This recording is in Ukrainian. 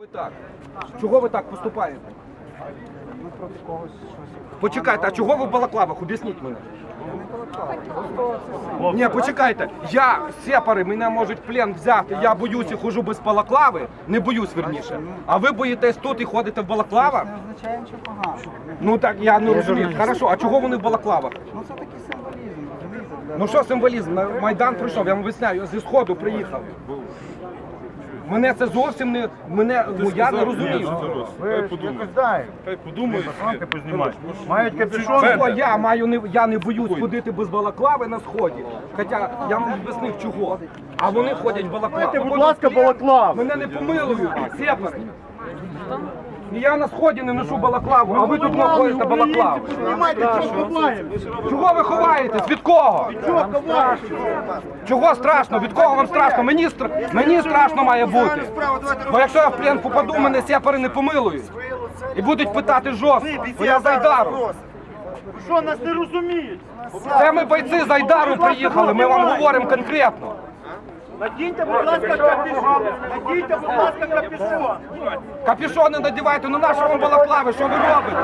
Ви так. Чого ви так поступаєте? Ми проти когось щось. Почекайте, а чого ви в балаклавах? Об'ясніть мене. Ні, почекайте. Я сепари, мене можуть в плен взяти. Я боюся, хожу без балаклави. Не боюсь верніше. А ви боїтесь тут і ходите в балаклавах? Не означає нічого поганого. Ну так я не розумію. Хорошо, а чого вони в балаклавах? Ну це такий символізм, розумієте? Ну що символізм? На Майдан прийшов, я вам об'ясняю, я зі сходу приїхав. Мене це зовсім не мене ну я не розумію. Ви якось дай. Хай подумають. Пацанки познімають. Мають капюшон. Чого я маю не я не боюсь ходити без балаклави на сході. Хоча я вам об'яснив чого. А вони ходять балаклави. Будь ласка, балаклав. Мене не помилують, сепар. Я на сході не ношу балаклаву, а ви тут знаходите балаклаву. Знімайте, що ховаємо. Чого ви ховаєтесь? Від кого? Чого страшно? Від кого вам страшно? Мені стра- мені страшно має бути. Бо якщо я в плен попаду, мене сепари не помилують. І будуть питати жорстко, бо я з Айдару. Що нас не розуміють? Це ми бойці з Айдару приїхали, ми вам говоримо конкретно. Надіньте, будь ласка, капюшон. Надіньте, будь ласка, капюшон. Капюшони надівайте, ну нащо вам балаклави, що ви робите?